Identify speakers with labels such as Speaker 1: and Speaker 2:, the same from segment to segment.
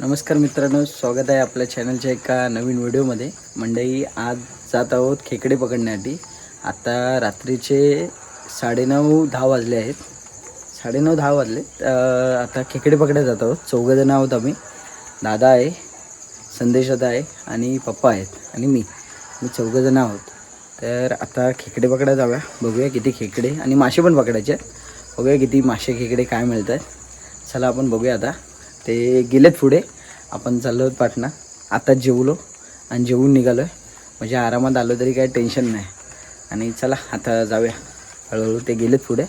Speaker 1: नमस्कार मित्रांनो स्वागत आहे आपल्या चॅनलच्या एका नवीन व्हिडिओमध्ये. मंडई आज जात आहोत खेकडे पकडण्यासाठी. आता रात्रीचे साडेनऊ दहा वाजले आहेत. साडेनऊ दहा वाजले. आता खेकडे पकडायला जात आहोत. चौघंजणं आहोत आम्ही. दादा आहे संदेश दादा आहे आणि पप्पा आहेत आणि मी. मी चौघंजणं आहोत. तर आता खेकडे पकडायला जाऊया. बघूया किती खेकडे आणि मासे पण पकडायचे आहेत. बघूया किती मासे खेकडे काय मिळत आहेत चला आपण बघूया आता. ते गेलेत पुढे. आपण चाललो आहोत पाटणा. आता जेवलो आणि जेवून निघालो आहे म्हणजे आरामात आलो तरी काही टेन्शन नाही. आणि चला आता जाऊया. हळूहळू ते गेलेत पुढे.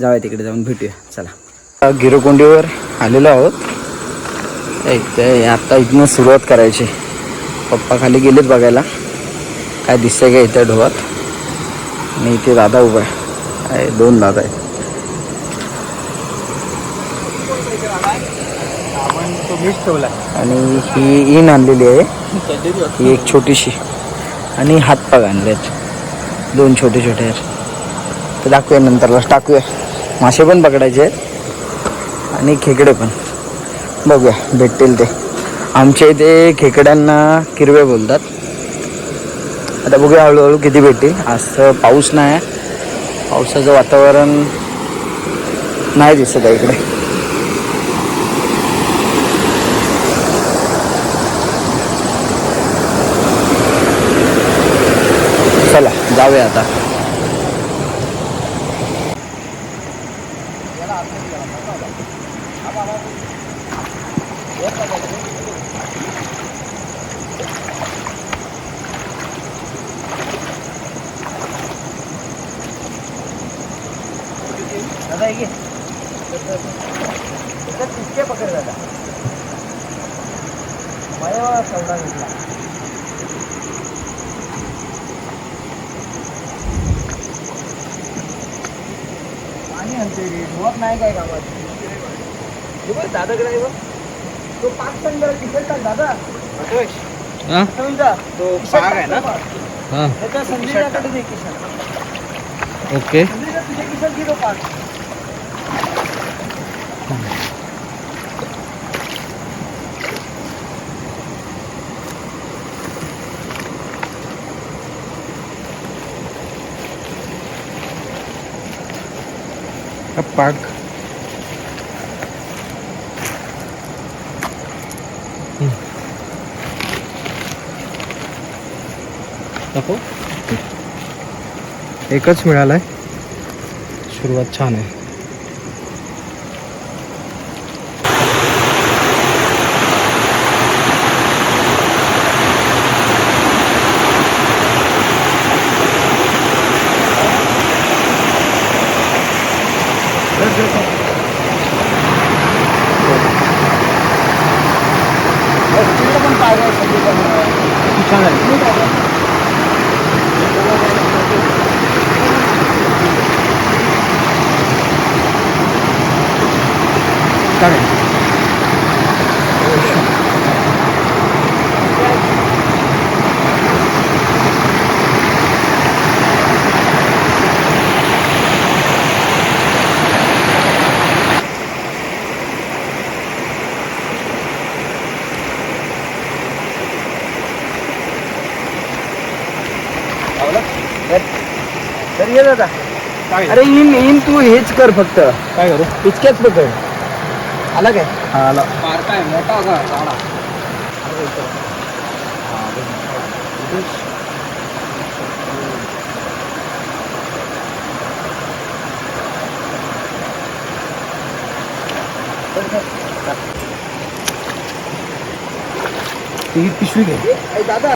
Speaker 1: जाऊया तिकडे जाऊन भेटूया. चला. गिरोकोंडीवर आलेलो आहोत. एक ते आता इथनं सुरुवात करायची. पप्पा खाली गेलेत बघायला. काय दिसतंय का इथं ढोवात? आणि इथे दादा उभा आहे. आहे, दोन दादा आहेत. आणि ही इन आणलेली आहे. ही एक छोटीशी. आणि हातपाग आहेत. दोन छोटे छोटे आहेत. ते दाखवूया नंतरला टाकूया. मासे पण पकडायचे आहेत. आणि खेकडे पण. बघूया भेटतील ते. आमच्या इथे खेकड्यांना किरवे बोलतात. आता बघूया हळूहळू किती भेटतील. आज पाऊस नाही. आहे पावसाचं वातावरण नाही दिसत आहे इकडे चला जाऊया आता. दादा ये तितके पकड दादा माझ्या सवडा घेतला पाणी आणते रे धुवत नाही काय गावात हे? बघ दादाकडे आहे बघ तो पाच पण जरा तिकट टाक दादा समजा तो पाग आहे ना त्याच्या संजयच्याकडे दे किशन
Speaker 2: ओके
Speaker 1: संजयच्या तुझ्या किशन घे तो पाग
Speaker 2: पाक. नको एकच मिळालाय. सुरुवात छान आहे
Speaker 1: तिकडे पण पाग आहे संजयच्या
Speaker 2: छान आहे काय
Speaker 1: तर ये दादा.
Speaker 2: काय?
Speaker 1: अरे इन इन तू हेच कर फक्त.
Speaker 2: काय करू?
Speaker 1: इतक्याच पकड आला काय
Speaker 2: हा आला
Speaker 1: काय मोठा
Speaker 2: ही पिशवी घे
Speaker 1: दादा।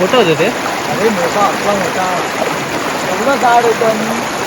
Speaker 2: मोठं होतं ते?
Speaker 1: अरे मोठा आपला मोठा. एवढं झाड होतं आणि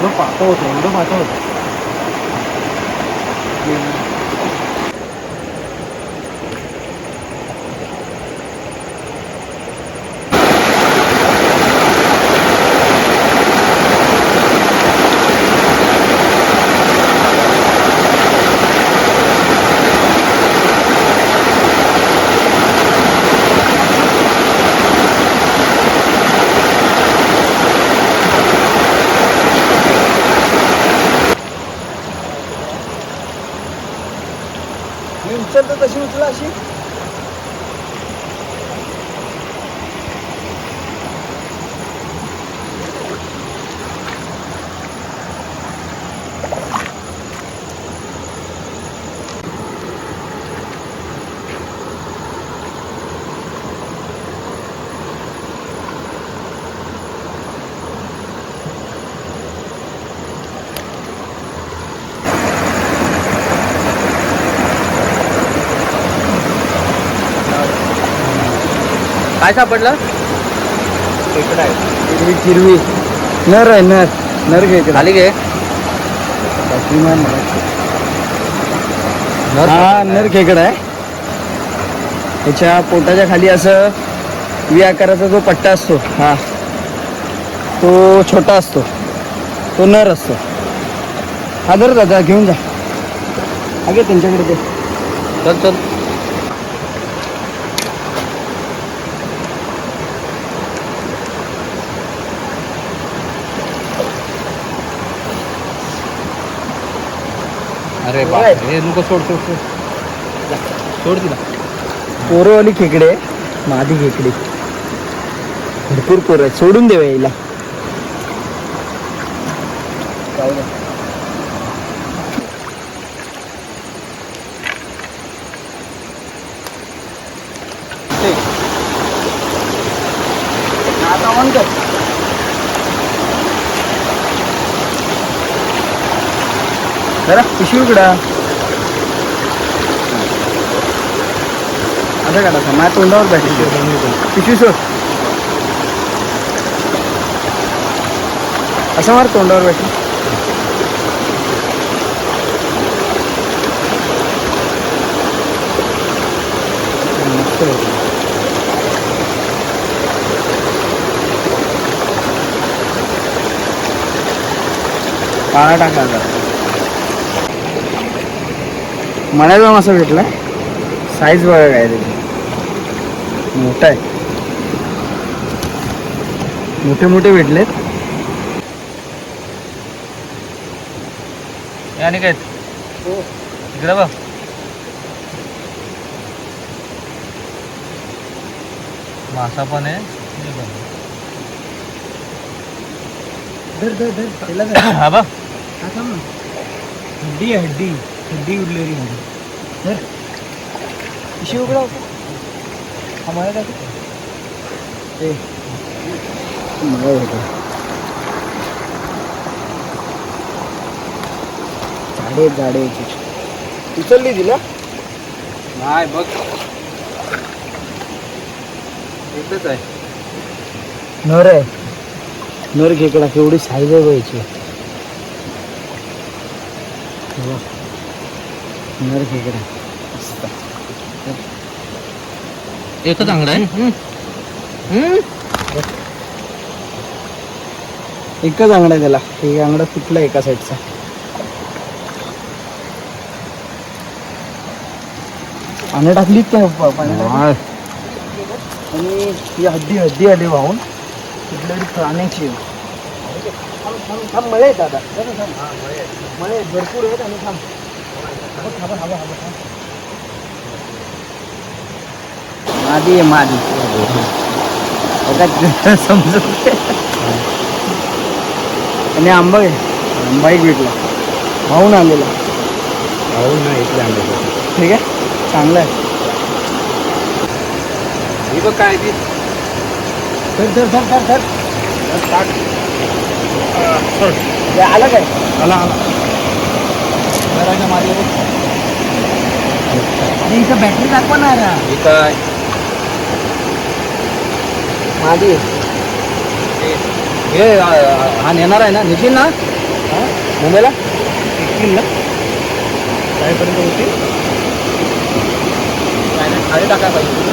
Speaker 2: एवढं पातळ होतं एवढं पातळ होतं
Speaker 1: 我今天出来吃。
Speaker 2: काय सापडलं? खेकडा आहे.
Speaker 1: हिरवी हिरवी. नर आहे नर. नर घे इकडे.
Speaker 2: खाली घे. नर.
Speaker 1: हा. नर खेकडा आहे. त्याच्या पोटाच्या खाली असं व्ही आकाराचा जो पट्टा असतो हा तो छोटा असतो. तो नर असतो. हा धर दादा घेऊन जा. अगे त्यांच्याकडे ते
Speaker 2: चल चल. अरे बाप हे नको सोड सोड सोड. जा, सोड तिला.
Speaker 1: पोरवाली खेकडे मादी खेकडे. भरपूर पोरं आहेत. सोडून देऊ यायला आता ऑन कर जरा पिशवी उघडा आता काढायचा माझ्या तोंडावर बॅटरी पिशवी सोड असं मार तोंडावर बॅटरी मस्त मण्याचा मासा भेटला. साईज बघा काय त्याची. मोठा आहे. मोठे मोठे भेटलेत.
Speaker 2: हे आणि काय? इकडे बघ. मासा पण आहे. हे बघ. हा
Speaker 1: हा. हड्डी हड्डी. हड्डी उरलेली धर पिशवी उघडा. होता हा मला टाक ए. मला झाडे झाडे उचलली तिला?
Speaker 2: नाही बघ. एकच आहे.
Speaker 1: नर आहे. नर खेकडा केवढी साईज आहे व्हायची नर खेकडा.
Speaker 2: एकच आंगडा आहे?
Speaker 1: एकच आंगडा आहे त्याला. एक आंगडा तुटला एका साईडचा पाण्यात टाकलीत काय प- पाण्यात टाकली? आणि ही हड्डी हड्डी आली वाहून. कुठल्या तरी प्राण्याची मळे दादा. मळे भरपूर आहेत आणि थांब थांबा, थांबा, थांबा, थांबा, थांब. मादी आहे मादी बघा, समजत आणि आंबा आहे आंबा एक भेटला भाऊन आलेला
Speaker 2: ना इथले आंबे
Speaker 1: ठीक आहे चांगलं आहे
Speaker 2: ही बघ काय ती
Speaker 1: धर धर धर धर धर
Speaker 2: सोड
Speaker 1: हे आलं काय
Speaker 2: आला आला
Speaker 1: घराच्या मागे बघ. अरे इथं बॅटरी दाखवा ना रा
Speaker 2: ही
Speaker 1: हे नेणार आहे ना? निखिल ना? मुंबईला?
Speaker 2: येतील ना? कायपर्यंत होती?
Speaker 1: खाली टाकाय पाहिजे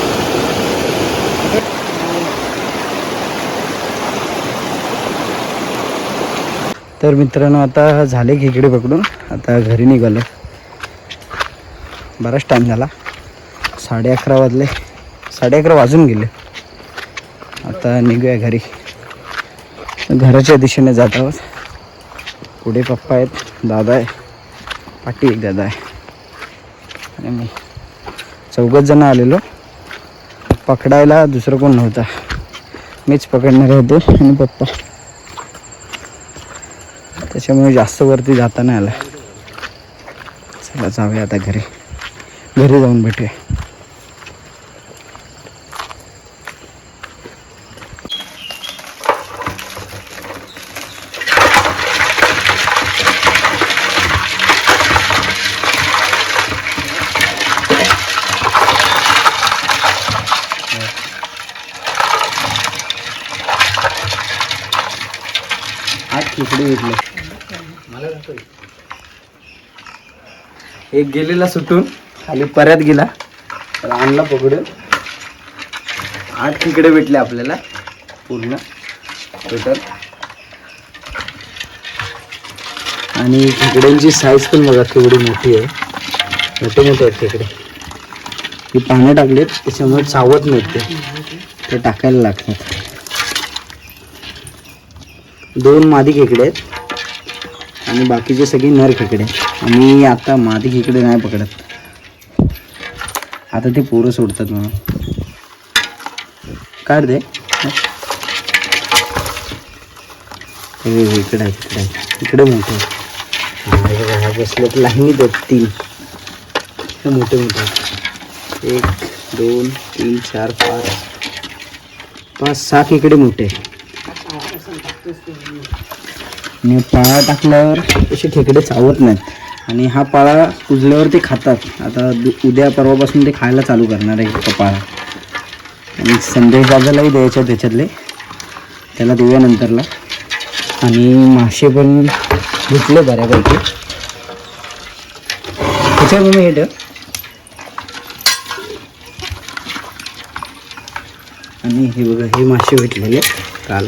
Speaker 1: तर मित्रांनो आता झाले खेकडे पकडून. आता घरी निघालो. बराच टाईम झाला. साडे अकरा वाजले. साडे अकरा वाजून गेले. आता निघूया घरी. घराच्या दिशेने जात आहोत. पुढे पप्पा आहेत दादा आहे पाठी एक दादा आहे. आणि मी. चौघच जण आलेलो. पकडायला दुसरं कोण नव्हता. मीच पकडणार होतो आणि पप्पा. त्याच्यामुळे जास्त वरती जाता नाही आला. चला जाऊया आता घरी. घरी जाऊन भेटूया. एक गेलेला सुटून. खाली परत गेला. तर आणला पकडून. आठ खेकडे भेटले आपल्याला. पूर्ण. टोटल आणि खेकड्यांची साईज पण बघा केवढी मोठी आहे. मोठे मोठे आहेत खेकडे ही पानं टाकलेत त्याच्यामुळे चावत नाहीत ते. ते टाकायला लागतात. दोन मादी खेकडे आहेत. आणि बाकीचे सगळे नर खेकडे. आहेत. आणि आता मादी खेकडे नाही पकडत. आता ते पोरं सोडतात म्हणून. काढ दे. हे इकडे इकडे इकडे मोठे. हा, बसले लाईनीत आहेत तीन. हे मोठे मोठे. एक दोन तीन चार पाच. पाच सहा खेकडे मोठे पाळा टाकल्यावर तसे खेकडे चावत नाहीत. आणि हा पाळा कुजल्यावर ते खातात. आता दु- उद्या परवापासून ते खायला चालू करणार आहे तो पाळा. आणि संदेश दादालाही द्यायचे त्याच्यातले त्याला देऊया नंतरला. आणि मासे पण घेतले बऱ्यापैकी. त्याच्यावर मग हे आणि हे बघा हे मासे भेटलेले काल.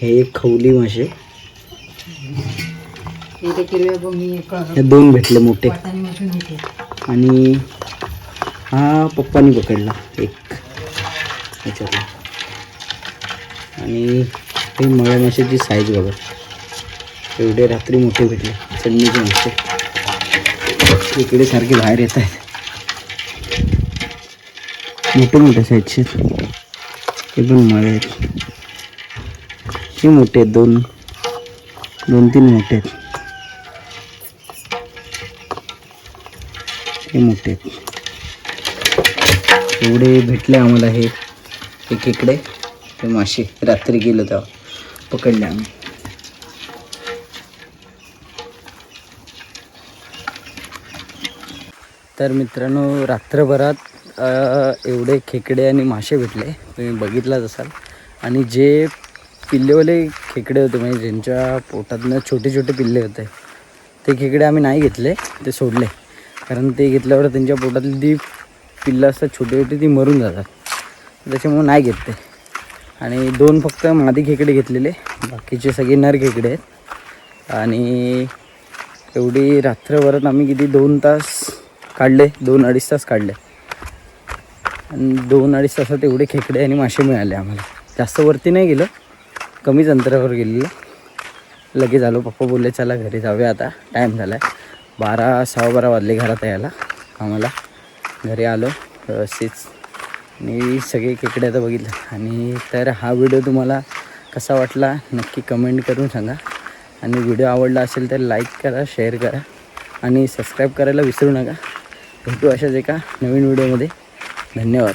Speaker 1: हे एक खवली मासे. हे दोन भेटले मोठे. आणि हा पप्पानी पकडला एक ह्याच्यातला आणि हे मळ्या माशाची साईज बघा. एवढे रात्री मोठे भेटले. चढणीचे मासे इकडे सारखे बाहेर येत आहेत. मोठे मोठे साईजचे हे पण मळे आहेत. हे मोठे आहेत दोन. दोन तीन मोठे आहेत. हे मोठे. एवढे भेटले आम्हाला हे एक इकडे ते मासे रात्री गेलो तेव्हा पकडले आम्ही. तर मित्रांनो रात्रभरात एवढे खेकडे आणि मासे भेटले. तुम्ही बघितलाच असाल. आणि जे पिल्लेवाले खेकडे होते म्हणजे ज्यांच्या पोटातनं छोटे छोटे पिल्ले होते ते खेकडे आम्ही नाही घेतले ते सोडले. कारण ते घेतल्यावर त्यांच्या पोटातली ती पिल्लं असतात छोटी छोटी ती मरून जातात. त्याच्यामुळे नाही घेत ते. आणि दोन फक्त मादी खेकडे घेतलेले. बाकीचे सगळे नर खेकडे आहेत. आणि एवढी रात्रभरात आम्ही किती दोन तास काढले दोन अडीच तास काढले. आणि दोन अडीच तासात एवढे खेकडे आणि मासे मिळाले आम्हाला. जास्त वरती नाही गेलं कमीच अंतरावर गेलेलं. लगेच आलो पप्पा बोलले चला घरी जाऊया आता टाईम झाला आहे बारा सहा बारा वाजले घरात यायला. आम्हाला घरी आलो व्यवस्थित. आणि सगळे खेकडे आता बघितलं. आणि तर हा व्हिडिओ तुम्हाला कसा वाटला नक्की कमेंट करून सांगा. आणि व्हिडिओ आवडला असेल तर लाईक करा शेअर करा. आणि सबस्क्राईब करायला विसरू नका. भेटू अशाच एका नवीन व्हिडिओमध्ये. धन्यवाद.